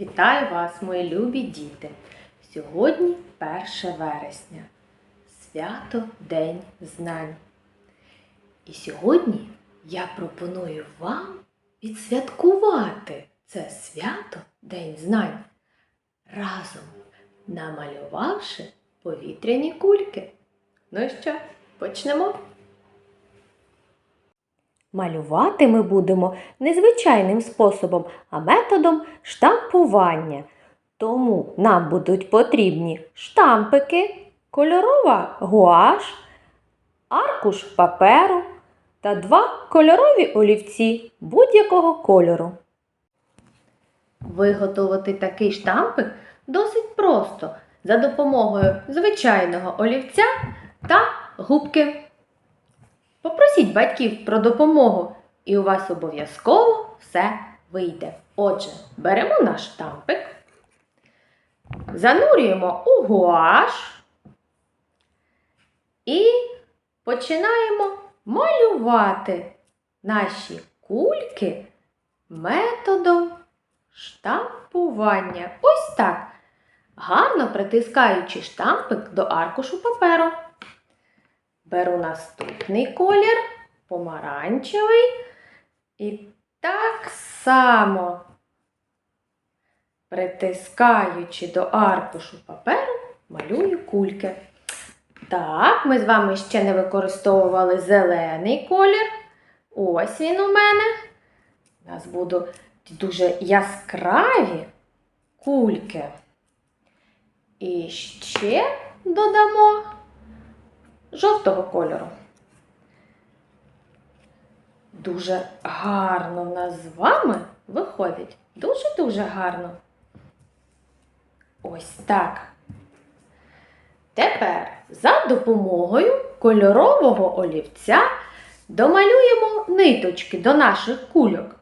Вітаю вас, мої любі діти! Сьогодні 1 вересня, свято День знань. І сьогодні я пропоную вам відсвяткувати це свято День знань, разом намалювавши повітряні кульки. Ну що, почнемо? Малювати ми будемо не звичайним способом, а методом штампування. Тому нам будуть потрібні штампики, кольорова гуаш, аркуш паперу та два кольорові олівці будь-якого кольору. Виготовити такий штампик досить просто за допомогою звичайного олівця та губки. Попросіть батьків про допомогу, і у вас обов'язково все вийде. Отже, беремо наш штампик, занурюємо у гуаш і починаємо малювати наші кульки методом штампування. Ось так. Гарно притискаючи штампик до аркушу паперу. Беру наступний колір, помаранчевий. І так само, притискаючи до аркушу паперу, малюю кульки. Так, ми з вами ще не використовували зелений колір. Ось він у мене. У нас будуть дуже яскраві кульки. І ще додамо жовтого кольору. Дуже гарно в нас з вами виходить. Дуже-дуже гарно. Ось так. Тепер за допомогою кольорового олівця домалюємо ниточки до наших кульок.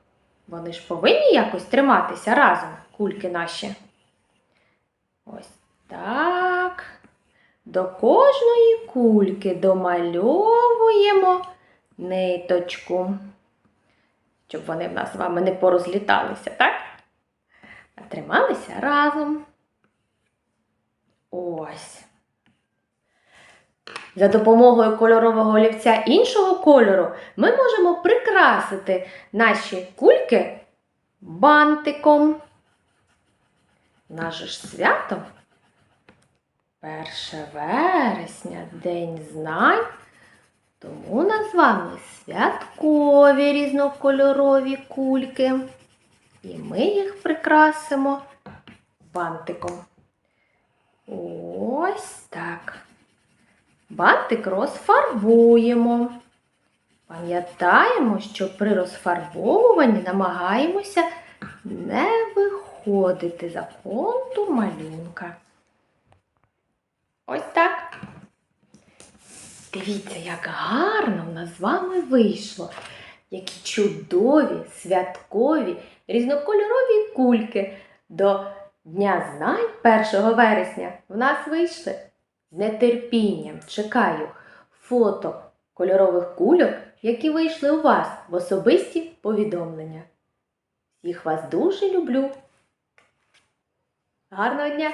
Вони ж повинні якось триматися разом, кульки наші. Ось так. До кожної кульки домальовуємо ниточку, щоб вони в нас з вами не порозліталися, так? А трималися разом. Ось. За допомогою кольорового олівця іншого кольору ми можемо прикрасити наші кульки бантиком. Наше ж свято 1 вересня, День знань. Тому вами святкові різнокольорові кульки. І ми їх прикрасимо бантиком. Ось так. Бантик розфарбуємо. Пам'ятаємо, що при розфарбовуванні намагаємося не виходити за контур малюнка. Ось так. Дивіться, як гарно в нас з вами вийшло. Які чудові, святкові, різнокольорові кульки до Дня знань 1 вересня в нас вийшли. З нетерпінням чекаю фото кольорових кульок, які вийшли у вас в особисті повідомлення. Всіх вас дуже люблю. Гарного дня!